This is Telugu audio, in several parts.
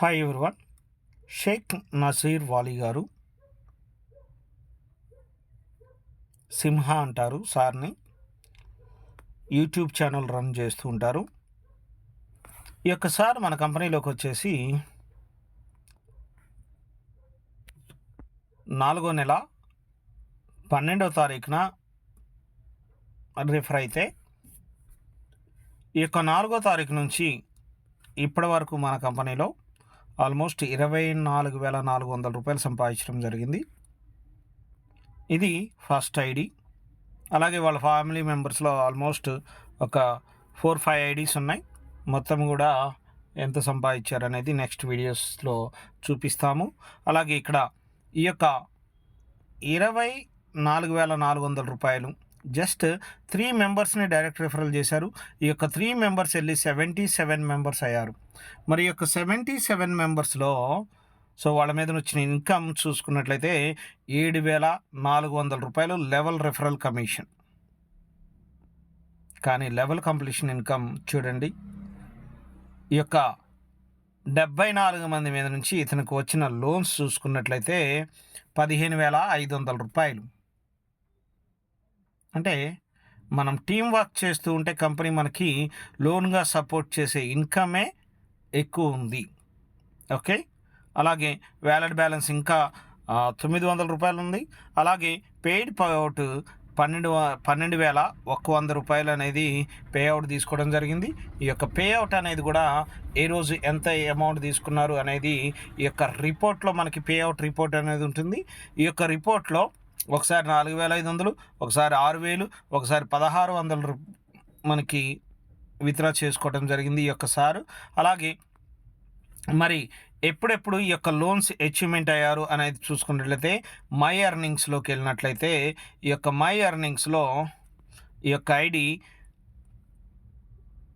హాయ్ ఎవరివన్ షేక్ నసీర్ వాలీ గారు సింహ అంటారు సార్ని. యూట్యూబ్ ఛానల్ రన్ చేస్తూ ఉంటారు. ఈ యొక్క సార్ మన కంపెనీలోకి వచ్చేసి నాలుగో నెల పన్నెండవ తారీఖున రిఫర్ అయితే ఈ యొక్క నాలుగో తారీఖు నుంచి ఇప్పటి వరకు మన కంపెనీలో ఆల్మోస్ట్ ఇరవై నాలుగు వేల నాలుగు వందల రూపాయలు సంపాదించడం జరిగింది. ఇది ఫస్ట్ ఐడి అలాగే వాళ్ళ ఫ్యామిలీ మెంబర్స్లో ఆల్మోస్ట్ ఒక ఫోర్ ఫైవ్ ఐడీస్ ఉన్నాయి. మొత్తం కూడా ఎంత సంపాదించారు అనేది నెక్స్ట్ వీడియోస్లో చూపిస్తాము. అలాగే ఇక్కడ ఈ యొక్క ఇరవై నాలుగు వేల నాలుగు వందల రూపాయలు జస్ట్ త్రీ మెంబర్స్ని డైరెక్ట్ రిఫరల్ చేశారు. ఈ యొక్క త్రీ మెంబర్స్ వెళ్ళి సెవెంటీ సెవెన్ మెంబర్స్ అయ్యారు. మరి ఈ యొక్క సెవెంటీ సెవెన్ మెంబర్స్లో సో వాళ్ళ మీద వచ్చిన ఇన్కమ్ చూసుకున్నట్లయితే ఏడు వేల నాలుగు వందల రూపాయలు లెవెల్ రిఫరల్ కమిషన్. కానీ లెవెల్ కంప్లీషన్ ఇన్కమ్ చూడండి. ఈ యొక్క డెబ్బై నాలుగు మంది మీద నుంచి ఇతనికి వచ్చిన లోన్స్ చూసుకున్నట్లయితే పదిహేను వేల ఐదు వందల రూపాయలు. అంటే మనం టీం వర్క్ చేస్తూ ఉంటే కంపెనీ మనకి లోన్గా సపోర్ట్ చేసే ఇన్కమే ఎక్కువ ఉంది. ఓకే? అలాగే వ్యాలెడ్ బ్యాలెన్స్ ఇంకా తొమ్మిది వందల రూపాయలు ఉంది అలాగే పెయిడ్ పేఅవుట్ పన్నెండు వ- పన్నెండు వేల ఒక్క వంద రూపాయలు అనేది పేఅవుట్ తీసుకోవడం జరిగింది. ఈ యొక్క పేఅవుట్ అనేది కూడా ఏ రోజు ఎంత అమౌంట్ తీసుకున్నారు అనేది ఈ యొక్క రిపోర్ట్లో మనకి పేఅవుట్ రిపోర్ట్ అనేది ఉంటుంది. ఈ యొక్క రిపోర్ట్లో ఒకసారి నాలుగు వేల ఐదు వందలు ఒకసారి ఆరు వేలు ఒకసారి పదహారు వందలు మనకి విత్డ్రా చేసుకోవడం జరిగింది ఈ యొక్క సారు. అలాగే మరి ఎప్పుడెప్పుడు ఈ యొక్క లోన్స్ అచీవ్మెంట్ అయ్యారు అనేది చూసుకున్నట్లయితే మై ఎర్నింగ్స్లోకి వెళ్ళినట్లయితే ఈ యొక్క మై ఎర్నింగ్స్లో ఈ యొక్క ఐడి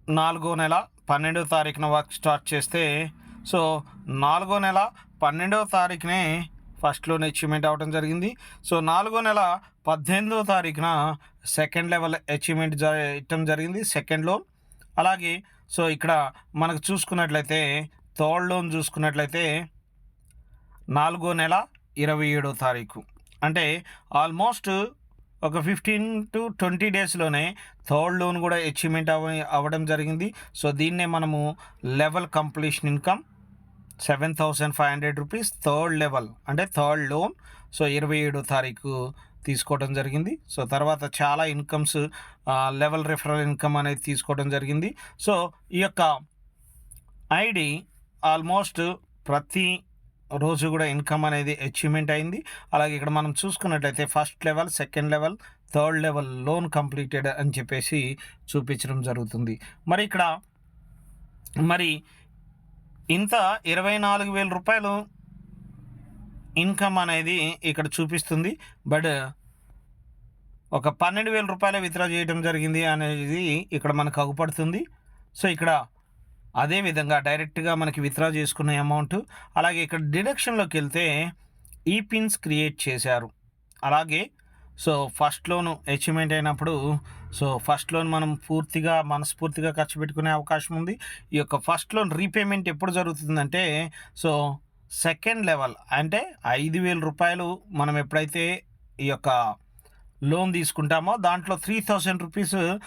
నాలుగో నెల పన్నెండవ తారీఖున వర్క్ స్టార్ట్ చేస్తే సో నాలుగో నెల పన్నెండవ తారీఖునే ఫస్ట్లోనే అచీవ్మెంట్ అవ్వడం జరిగింది. సో నాలుగో నెల పద్దెనిమిదో తారీఖున సెకండ్ లెవెల్ అచీవ్మెంట్ ఇవ్వటం జరిగింది సెకండ్ లోన్ అలాగే సో ఇక్కడ మనకు చూసుకున్నట్లయితే థర్డ్ లోన్ చూసుకున్నట్లయితే నాలుగో నెల ఇరవై ఏడో తారీఖు. అంటే ఆల్మోస్ట్ ఒక ఫిఫ్టీన్ టు ట్వంటీ డేస్లోనే థర్డ్ లోన్ కూడా అచీవ్మెంట్ అవ అవ్వడం జరిగింది. సో దీన్నే మనము level completion income seven thousand five hundred rupees third level అంటే థర్డ్ లోన్ సో ఇరవై ఏడో తారీఖు తీసుకోవడం జరిగింది. సో తర్వాత చాలా ఇన్కమ్స్ లెవెల్ రిఫరల్ ఇన్కమ్ అనేది తీసుకోవడం జరిగింది. సో ఈ యొక్క ఐడి ఆల్మోస్ట్ ప్రతి రోజు కూడా ఇన్కమ్ అనేది అచీవ్మెంట్ అయింది. అలాగే ఇక్కడ మనం చూసుకున్నట్లయితే first level second level third level loan completed అని చెప్పేసి చూపించడం జరుగుతుంది. మరి ఇక్కడ మరి ఇంత ఇరవై నాలుగు వేల రూపాయలు ఇన్కమ్ అనేది ఇక్కడ చూపిస్తుంది. బట్ ఒక పన్నెండు వేల రూపాయలు విత్డ్రా చేయడం జరిగింది అనేది ఇక్కడ మనకు అగుపడుతుంది సో ఇక్కడ అదే విధంగా డైరెక్ట్గా మనకి విత్డ్రా చేసుకునే అమౌంట్. అలాగే ఇక్కడ డిడక్షన్లోకి వెళ్తే ఈ పిన్స్ క్రియేట్ చేశారు. అలాగే సో ఫస్ట్ లోన్ అచీవ్మెంట్ అయినప్పుడు సో ఫస్ట్ లోన్ మనం పూర్తిగా మనస్ఫూర్తిగా ఖర్చు పెట్టుకునే అవకాశం ఉంది. ఈ యొక్క ఫస్ట్ లోన్ రీపేమెంట్ ఎప్పుడు జరుగుతుందంటే సో సెకండ్ లెవెల్ అంటే ఐదు వేల రూపాయలు మనం ఎప్పుడైతే ఈ యొక్క లోన్ తీసుకుంటామో దాంట్లో త్రీ థౌజండ్ రూపీస్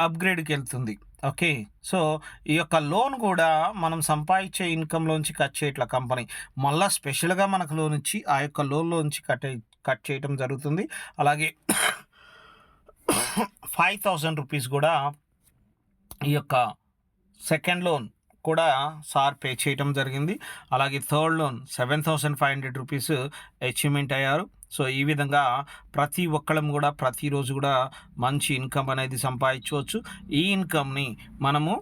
అప్గ్రేడ్కి వెళ్తుంది. ఓకే? సో ఈ యొక్క లోన్ కూడా మనం సంపాదించే ఇన్కంలోంచి కట్ చేయట్ల కంపెనీ. మళ్ళీ స్పెషల్గా మనకు లోన్ ఇచ్చి ఆ యొక్క లోన్లోంచి కట్ కట్ చేయటం జరుగుతుంది. అలాగే ఫైవ్ థౌజండ్ రూపీస్ కూడా ఈ యొక్క సెకండ్ లోన్ కూడా సార్ పే చేయటం జరిగింది. అలాగే third loan seven thousand five hundred rupees achievement అయ్యారు. సో ఈ విధంగా ప్రతి ఒక్కళ్ళం కూడా ప్రతిరోజు కూడా మంచి ఇన్కమ్ అనేది సంపాదించవచ్చు. ఈ ఇన్కమ్ని మనము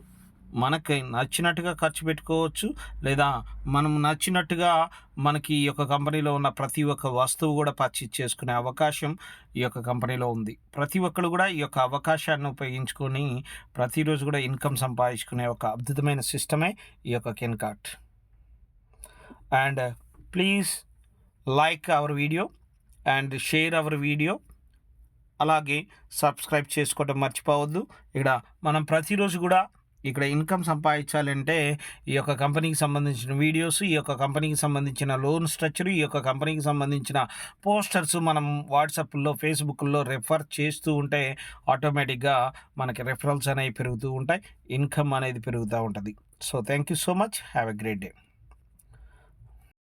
మనకి నచ్చినట్టుగా ఖర్చు పెట్టుకోవచ్చు లేదా మనం నచ్చినట్టుగా మనకి ఈ యొక్క కంపెనీలో ఉన్న ప్రతి ఒక్క వస్తువు కూడా పర్చేజ్ చేసుకునే అవకాశం ఈ యొక్క కంపెనీలో ఉంది. ప్రతి ఒక్కరు కూడా ఈ యొక్క అవకాశాన్ని ఉపయోగించుకొని ప్రతిరోజు కూడా ఇన్కమ్ సంపాదించుకునే ఒక అద్భుతమైన సిస్టమే ఈ యొక్క కెన్ cart and please like our video and share our video అలాగే సబ్స్క్రైబ్ చేసుకోవడం మర్చిపోవద్దు. ఇక్కడ మనం ప్రతిరోజు కూడా ఇక్కడ ఇన్కమ్ సంపాదించాలంటే ఈ యొక్క కంపెనీకి సంబంధించిన వీడియోస్ ఈ యొక్క కంపెనీకి సంబంధించిన లోన్ స్ట్రక్చర్ ఈ యొక్క కంపెనీకి సంబంధించిన పోస్టర్స్ మనం వాట్సాప్లో ఫేస్బుక్లో రెఫర్ చేస్తూ ఉంటే ఆటోమేటిక్గా మనకి రెఫరల్స్ అనేవి పెరుగుతూ ఉంటాయి ఇన్కమ్ అనేది పెరుగుతూ ఉంటుంది. So thank you so much. Have a great day.